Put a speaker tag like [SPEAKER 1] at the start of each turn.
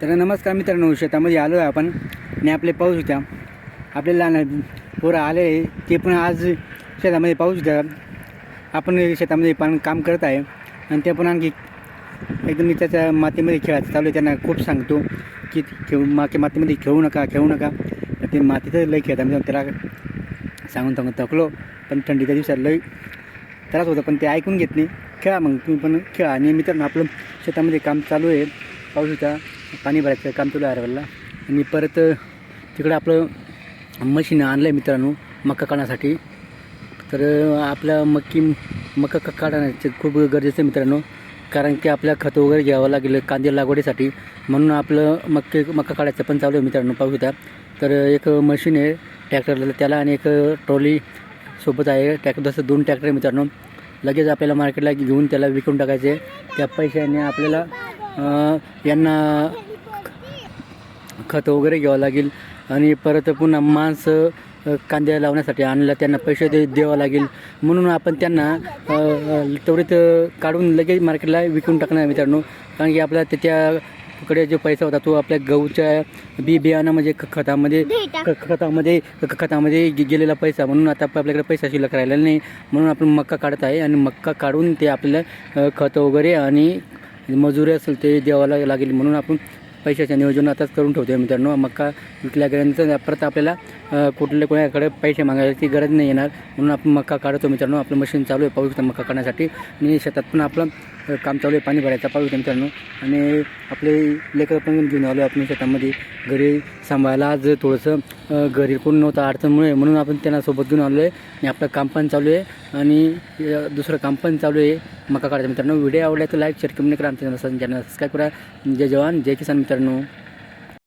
[SPEAKER 1] तर नमस्कार मित्रांनो शेतामध्ये आलो आहे आपण. आणि आपले पाऊस होत्या. आपले लहान पोरं आले ते पण आज शेतामध्ये पाऊस होत्या. आपण शेतामध्ये पण काम करत आहे. आणि ते पण आणखी एकदम मी त्याच्या मातीमध्ये खेळायचं चालू आहे. त्यांना खूप सांगतो की खेळू माती मातीमध्ये खेळू नका खेळू नका. तर ते मातीतच लय खेळतात. मी त्याला सांगून सांगून थकलो. पण थंडीच्या दिवसात लय त्रास होता. पण ते ऐकून घेत नाही. खेळा मग तुम्ही पण खेळा. आणि मित्रांनो आपलं शेतामध्ये काम चालू आहे. पाऊस होता. पाणी भरायचं काम चालू आहे अरवलला आणि परत तिकडं आपलं मशीन आणलं आहे मित्रांनो मका काढण्यासाठी. तर आपल्या मक्की मका क- काढण्याचे खूप गरजेचं आहे मित्रांनो. कारण की आपल्या खतं वगैरे घ्यावं लागेल कांदे लागवडीसाठी. म्हणून आपलं मक्के मका काढायचं पण चालू आहे मित्रांनो पाऊस होता तर एक मशीन आहे ट्रॅक्टरला त्याला आणि एक ट्रॉली सोबत आहे. ट्रॅक्टर जसं दोन ट्रॅक्टर आहे मित्रांनो. लगेच आपल्याला मार्केटला घेऊन त्याला विकून टाकायचे. त्या पैशाने आपल्याला यांना खतं वगैरे घ्यावं लागेल. आणि परत पुन्हा माणसं कांद्या लावण्यासाठी आणलं त्यांना पैसे दे द्यावं लागेल. म्हणून आपण त्यांना त्वरित काढून लगेच मार्केटला विकून टाकणार मित्रांनो. कारण की आपला त्याच्याकडे जो पैसा होता तो आपल्या गहूच्या बी बियाणं म्हणजे ख- खतामध्ये ख- खतामध्ये खतामध्ये गेलेला पैसा. म्हणून आता आपल्याकडे पैसा शिल्लक राहिलेला नाही. म्हणून आपण मक्का काढत आहे आणि मक्का काढून ते आपल्याला खत खतं वगैरे आणि मजुरी असेल ते द्यावं लागेल म्हणून आपण पैशाचं नियोजन आताच करून ठेवतो मित्रांनो. मक्का विकल्या गेल्यानंतर परत आपल्याला कुठल्या कोणाकडे पैसे मागायची गरज नाही येणार. म्हणून आपण मक्का काढतो मित्रांनो. आपलं मशीन चालू आहे पाऊस मक्का काढण्यासाठी. आणि शेतात पण आपलं काम चालू आहे पाणी भरायचा पाऊस मित्रांनो. आणि आपले लेकरं पण घेऊन आलो आपण शेतामध्ये. घरी सांभाळायला आज थोडंसं घरी कोण नव्हतं अडचणमुळे म्हणून आपण त्यांना सोबत घेऊन आलो आहे आणि आपलं काम पण चालू आहे. आणि दुसरं काम पण चालू आहे. मका काढायचं मित्रांनो. व्हिडिओ आवडला तर लाईक शेअर कमेंट करा. आमच्या चॅनल सबस्क्राईब करा. जय जवान जय किसान मित्रांनो.